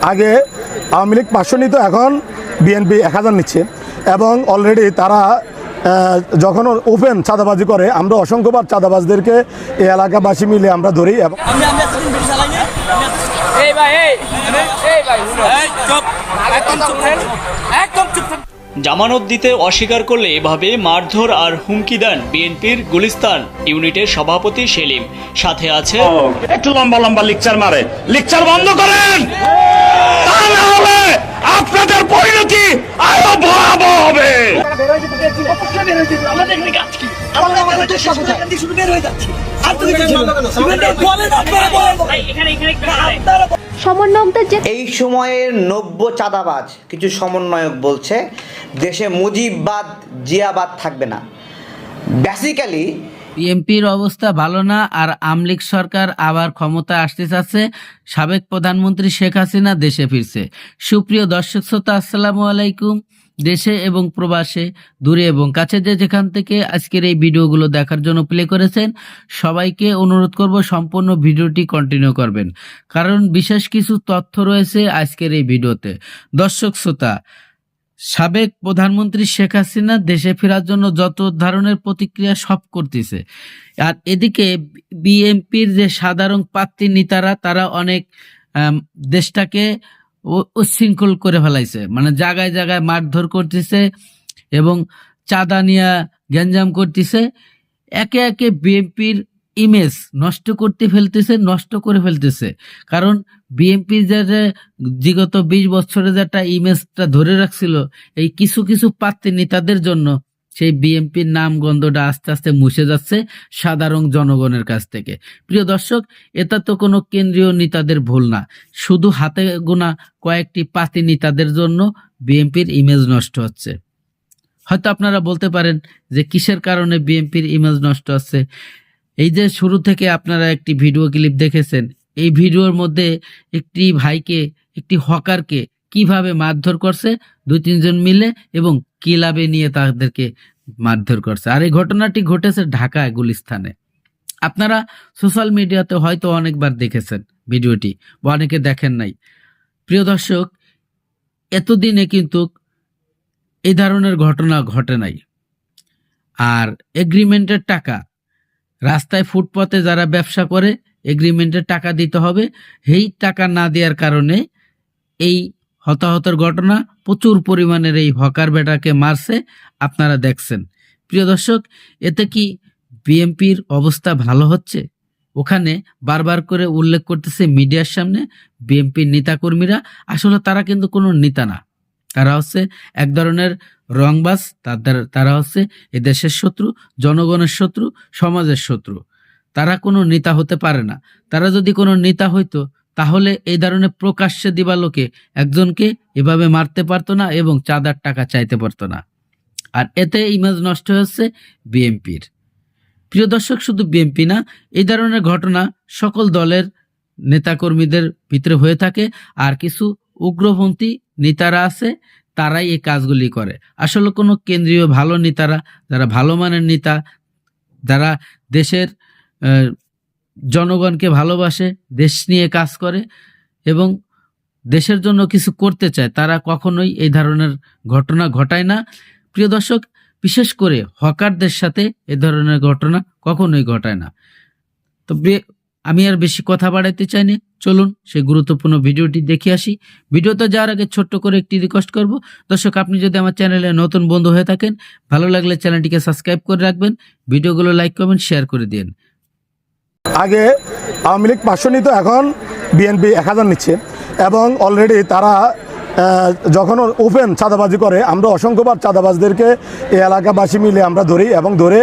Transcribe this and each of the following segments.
আগে আওয়ামী লীগ পাঁচশো নিত এখন বিএনপি এক হাজার নিচ্ছে এবং অলরেডি তারা যখন ওপেন চাঁদাবাজি করে আমরা অসংখ্যবার চাঁদাবাজদেরকে এই এলাকাবাসী মিলে আমরা ধরি এবং জামানত দিতে অস্বীকার করলে এভাবে মারধর আর হুমকি দেন বিএনপির গুলিস্তান ইউনিটের সভাপতি সেলিম। সাথে আছে একটু লম্বা লম্বা লেকচার মারে। লেকচার বন্ধ করেন! তা না হলে আপনাদের পরিণতি আরও ভয়াবহ হবে। হয়ে সমন্বয়কদের যে এই সময়ের নব্য চাঁদাবাজ কিছু সমন্বয়ক বলছে দেশে মুজিববাদ জিয়াবাদ থাকবে না। বেসিক্যালি বিএনপির অবস্থা ভালো না আর আমলিক সরকার আবার ক্ষমতা আসতে চাচ্ছে, সাবেক প্রধানমন্ত্রী শেখ হাসিনা দেশে ফিরছে। সুপ্রিয় দর্শক শ্রোতা, আসসালামু আলাইকুম। দেশে এবং প্রবাসে, দূরে এবং কাছে যে যেখান থেকে আজকের এই ভিডিওগুলো দেখার জন্য প্লে করেছেন, সবাইকে অনুরোধ করব সম্পূর্ণ ভিডিওটি কন্টিনিউ করবেন। কারণ বিশেষ কিছু তথ্য রয়েছে আজকের এই ভিডিওতে। দর্শক শ্রোতা সাবেক প্রধানমন্ত্রী শেখ হাসিনা দেশে ফেরার জন্য যত ধরনের প্রতিক্রিয়া সব করতেছে। আর এদিকে বিএনপির যে সাধারণ প্রার্থী নেতারা, তারা অনেক দেশটাকে উচ্ছৃঙ্খল করে ফেলাইছে। মানে জায়গায় জায়গায় মারধর করতেছে এবং চাঁদা নিয়ে গ্যাঞ্জাম করতেছে। একে একে বিএনপির ইমেজ নষ্ট করতে ফেলতেছে, নষ্ট করে ফেলতেছে। কারণ বিএনপির যে বিগত বিশ বছরে যে একটা ইমেজটা ধরে রাখছিল, এই কিছু কিছু প্রার্থী নেতাদের জন্য সেই বিএনপির নাম গন্ধটা আস্তে আস্তে মুছে যাচ্ছে সাধারণ জনগণের কাছ থেকে। প্রিয় দর্শক, এটা তো কোনো কেন্দ্রীয় নেতাদের ভুল না। শুধু হাতে গোনা কয়েকটি পাতি নেতাদের জন্য বিএনপির ইমেজ নষ্ট হচ্ছে। হয়তো আপনারা বলতে পারেন যে কিসের কারণে বিএনপির ইমেজ নষ্ট হচ্ছে? এই যে শুরু থেকে আপনারা একটি ভিডিও ক্লিপ দেখেছেন, এই ভিডিওর মধ্যে একটি ভাইকে, একটি হকারকে কীভাবে মারধর করছে, দুই তিনজন মিলে এবং কিলাবে নিয়ে তাদেরকে মারধর করছে। আর এই ঘটনাটি ঘটেছে ঢাকায়, গুলিস্তানে। আপনারা সোশ্যাল মিডিয়াতে হয়তো অনেকবার দেখেছেন ভিডিওটি, বা অনেকে দেখেন নাই। প্রিয় দর্শক, এতদিনে কিন্তু এই ধরনের ঘটনা ঘটে নাই। আর এগ্রিমেন্টের টাকা রাস্তায় ফুটপাতে যারা ব্যবসা করে এগ্রিমেন্টের টাকা দিতে হবে। এই টাকা না দেওয়ার কারণে এই হতাহতের ঘটনা প্রচুর পরিমাণের এই হকার বেটাকে মারছে। আপনারা দেখছেন। প্রিয় দর্শক, এতে কি বিএনপির অবস্থা ভালো হচ্ছে? ওখানে বারবার করে উল্লেখ করতেছে মিডিয়ার সামনে বিএনপির নেতাকর্মীরা। আসলে তারা কিন্তু কোনো নেতা না। তারা হচ্ছে এক ধরনের রংবাজ, তাদের, তারা হচ্ছে এ দেশের শত্রু, জনগণের শত্রু, সমাজের শত্রু। তারা কোনো নেতা হতে পারে না। তারা যদি কোনো নেতা হইতো, তাহলে এই ধরনের প্রকাশ্যে দিবালোকে একজনকে এভাবে মারতে পারতো না এবং চাঁদার টাকা চাইতে পারতো না। আর এতে ইমেজ নষ্ট হচ্ছে বিএনপির। প্রিয় দর্শক, শুধু বিএনপি না, এই ধরনের ঘটনা সকল দলের নেতাকর্মীদের ভিতরে হয়ে থাকে। আর কিছু উগ্রপন্থী নেতারা আছে তারাই এই কাজগুলি করে। আসলে কোনো কেন্দ্রীয় ভালো নেতারা, যারা ভালো মানের নেতা, যারা দেশের জনগণকে ভালোবাসে, দেশ নিয়ে কাজ করে এবং দেশের জন্য কিছু করতে চায়, তারা কখনোই এই ধরনের ঘটনা ঘটায় না। প্রিয় দর্শক, বিশেষ করে হকারদের সাথে এ ধরনের ঘটনা কখনোই ঘটায় না। তো আমি আর বেশি কথা বাড়াইতে চাই না চলুন সেই গুরুত্বপূর্ণ ভিডিওটি দেখে আসি। ভিডিওতে যাওয়ার আগে ছোট্ট করে একটি রিকোয়েস্ট করব। দর্শক, আপনি যদি আমার চ্যানেলে নতুন বন্ধু হয়ে থাকেন, ভালো লাগলে চ্যানেলটিকে সাবস্ক্রাইব করে রাখবেন, ভিডিওগুলো লাইক কমেন্ট শেয়ার করে দিন। আগে আওয়ামী লীগ পাঁচশো নিত এখন বিএনপি এক হাজার নিচ্ছে এবং অলরেডি তারা যখন ওপেন চাঁদাবাজি করে, আমরা অসংখ্যবার চাঁদাবাজদেরকে এই এলাকাবাসী মিলে আমরা ধরি এবং ধরে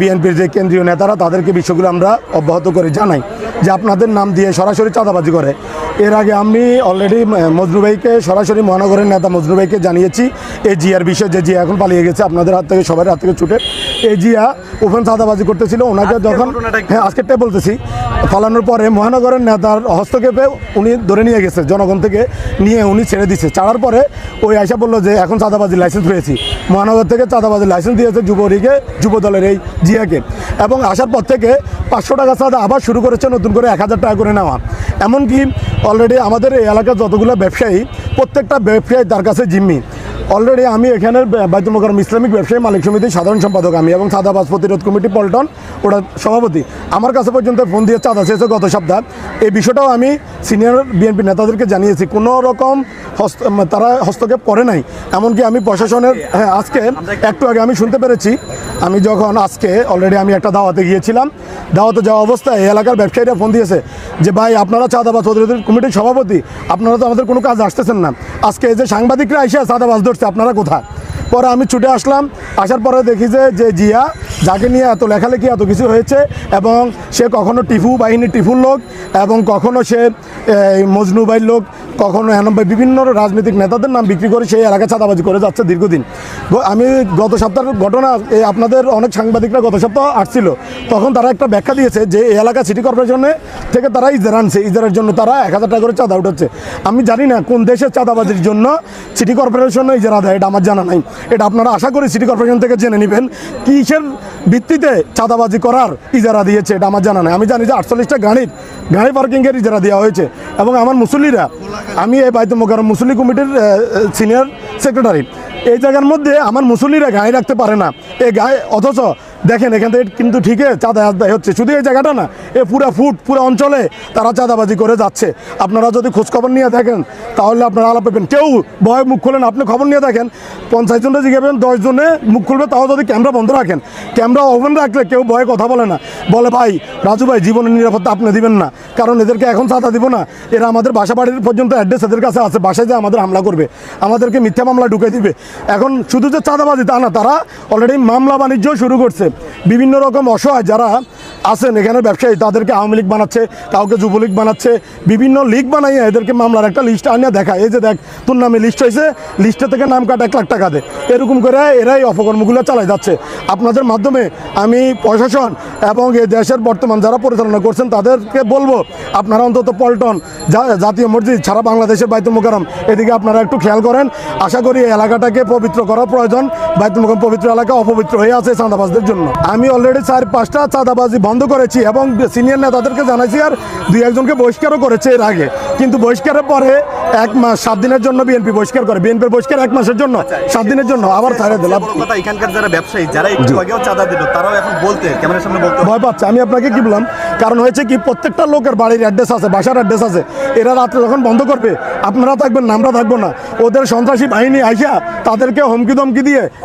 বিএনপির যে কেন্দ্রীয় নেতারা তাদেরকে বিষয়গুলো আমরা অব্যাহত করে জানাই যে আপনাদের নাম দিয়ে সরাসরি চাঁদাবাজি করে। এর আগে আমি অলরেডি মজনু ভাইকে সরাসরি মহানগরের নেতা মজনু ভাইকে জানিয়েছি এই জিয়ার বিষয়ে যে জিয়া এখন পালিয়ে গেছে আপনাদের হাত থেকে সবার হাত থেকে ছুটে। এই জিয়া ওপেন চাঁদাবাজি করতেছিল ওনাকে যখন হ্যাঁ আজকেরটাই বলতেছি। পালানোর পরে মহানগরের নেতার হস্তক্ষেপে উনি ধরে নিয়ে গেছে জনগণ থেকে নিয়ে উনি ছেড়ে দিচ্ছে দিছে। চাড়ার পরে ওই আইসা বলল যে এখন চাঁদাবাজির লাইসেন্স পেয়েছি। মহানগর থেকে চাঁদাবাজির লাইসেন্স দিয়েছে যুবলীগে যুব দলের এই জিয়াকে। এবং আসার পর থেকে পাঁচশো টাকা চাঁদা আবার শুরু করেছে নতুন করে এক হাজার টাকা করে নেওয়া। এমনকি অলরেডি আমাদের এই এলাকার যতগুলো ব্যবসায়ী, প্রত্যেকটা ব্যবসায়ী তার কাছে জিম্মি। অলরেডি আমি এখানের বাইতুল ইসলামিক ব্যবসায়ী, মালিক সমিতির সাধারণ সম্পাদক আমি এবং চাঁদাবাজ প্রতিরোধ কমিটি পল্টন ওটার সভাপতি। আমার কাছে পর্যন্ত ফোন দিয়ে চাঁদা চেয়েছে গত সপ্তাহ। এই বিষয়টাও আমি সিনিয়র বিএনপি নেতাদেরকে জানিয়েছি। কোনো রকম হস্ত তারা হস্তক্ষেপ করে নাই। এমনকি আমি প্রশাসনের হ্যাঁ আজকে একটু আগে আমি শুনতে পেরেছি। আমি যখন আজকে অলরেডি আমি একটা দাওয়াতে গিয়েছিলাম। দাওয়াতে যাওয়া অবস্থায় এই এলাকার ব্যবসায়ীরা ফোন দিয়েছে যে, ভাই, আপনারা চাঁদাবাজ প্রতিরোধ কমিটির সভাপতি, আপনারা তো আমাদের কোনো কাজ আসতেছেন না। আজকে এই যে সাংবাদিকরা এসে চাঁদাবাজ ধরছে আপনারা কোথায়? পরে আমি ছুটে আসলাম, আসার পরে দেখি যে যে জিয়া যাকে নিয়ে এত লেখালেখি, এত কিছু হয়েছে এবং সে কখনো টিফু বাহিনী টিফুর লোক এবং কখনো সে মজনুবাইয়ের লোক। কখনো ভাই বিভিন্ন রাজনৈতিক নেতাদের নাম বিক্রি করে সেই এলাকায় চাঁদাবাজি করে যাচ্ছে দীর্ঘদিন। আমি গত সপ্তাহের ঘটনা, এই আপনাদের অনেক সাংবাদিকরা গত সপ্তাহ আসছিল, তখন তারা একটা ব্যাখ্যা দিয়েছে যে এই এলাকা সিটি কর্পোরেশনে থেকে তারা ইজারা আনছে। ইজারার জন্য তারা এক হাজার টাকা করে চাঁদা উঠাচ্ছে। আমি জানি না কোন দেশের চাঁদাবাজির জন্য সিটি কর্পোরেশনে ইজারা দেয়, এটা আমার জানা নাই। এটা আপনারা আশা করি সিটি কর্পোরেশন থেকে জেনে নেবেন কিসের ভিত্তিতে চাঁদাবাজি করার ইজারা দিয়েছে, এটা আমার জানা নাই। আমি জানি যে আটচল্লিশটা গাড়ির, গাড়ি পার্কিংয়ের ইজারা দেওয়া হয়েছে। এবং আমার মুসল্লিরা আমি এই বাইত মোকারম মুসল্লি কমিটির সিনিয়র সেক্রেটারি এই জায়গার মধ্যে আমার মুসলিরা গায়ে রাখতে পারে না। এই গায়ে অথচ দেখেন, এখান থেকে কিন্তু ঠিকই চাঁদা আদায় হচ্ছে। শুধু এই জায়গাটা না, এ পুরা ফুট, পুরো অঞ্চলে তারা চাঁদাবাজি করে যাচ্ছে। আপনারা যদি খোঁজখবর নিয়ে দেখেন, তাহলে আপনারা আলাপ পাবেন কেউ ভয় মুখ খোলেন আপনি খবর নিয়ে দেখেন, পঞ্চাশ জনে জিজ্ঞাসা দশ জনে মুখ খুলবে, তাও যদি ক্যামেরা বন্ধ রাখেন। ক্যামেরা ওপেন রাখলে কেউ ভয়ে কথা বলে না। বলে, ভাই, রাজু ভাই, জীবনের নিরাপত্তা আপনি দিবেন না। কারণ এদেরকে এখন চাঁদা দিব না। এরা আমাদের বাসা বাড়ির পর্যন্ত অ্যাড্রেস এদের কাছে আছে। বাসায় যে আমাদের হামলা করবে, আমাদেরকে মিথ্যা মামলা ঢুকে দিবে। এখন শুধু যে চাঁদাবাজি তা না, তারা অলরেডি মামলা বাণিজ্য শুরু করছে। বিভিন্ন রকম অসহায় যারা আছেন এখানে ব্যবসায়ী, তাদেরকে আওয়ামী লীগ বানাচ্ছে, কাউকে যুবলীগ বানাচ্ছে, বিভিন্ন লীগ বানাইয়া এদেরকে মামলার একটা লিস্ট আনিয়ে দেখায়। এই যে দেখ তোর নামে লিস্ট হয়েছে লিস্টে থেকে নাম কাটা এক লাখ টাকা দে। এরকম করে এরাই অপকর্মগুলো চালাই যাচ্ছে। আপনাদের মাধ্যমে আমি প্রশাসন এবং এই দেশের বর্তমান যারা পরিচালনা করছেন, তাদেরকে বলব, আপনারা অন্তত পল্টন জাতীয় মসজিদ সারা বাংলাদেশের বাইতুল মোকারম এদিকে আপনারা একটু খেয়াল করেন। আশা করি এলাকাটাকে পবিত্র করা প্রয়োজন। বাইতুল মোকারম পবিত্র এলাকা অপবিত্র হয়ে আছে চাঁদাবাজদের জন্য। আমি অলরেডি চার পাঁচটা চাঁদাবাজি বন্ধ করেছি এবং সিনিয়র নেতাদেরকে জানাইছি আর দুই একজনকে বহিষ্কারও করেছে এর আগে। কিন্তু বহিষ্কারের পরে এক মাস সাত দিনের জন্য বিএনপি বহিষ্কার করে। বিএনপির বহিষ্কার এক মাসের জন্য সাত দিনের জন্য আবার ছাড়ে দিলাম। এখানকার যারা ব্যবসায়ী যারা একটু আগেও চাঁদা দিল তারাও এখন বলতে ক্যামেরার সামনে বলতে ভয় পাচ্ছে। আমি আপনাকে কি বললাম? কারণ হয়েছে কি প্রত্যেকটা লোকের বাড়ির অ্যাড্রেস আছে বাসার অ্যাড্রেস আছে। এরা রাত্রে যখন বন্ধ করবে আপনারা থাকবেন না আমরা থাকব না। ওদের সন্ত্রাসী বাহিনী আইসা তাদেরকে হুমকি দমকি দিয়ে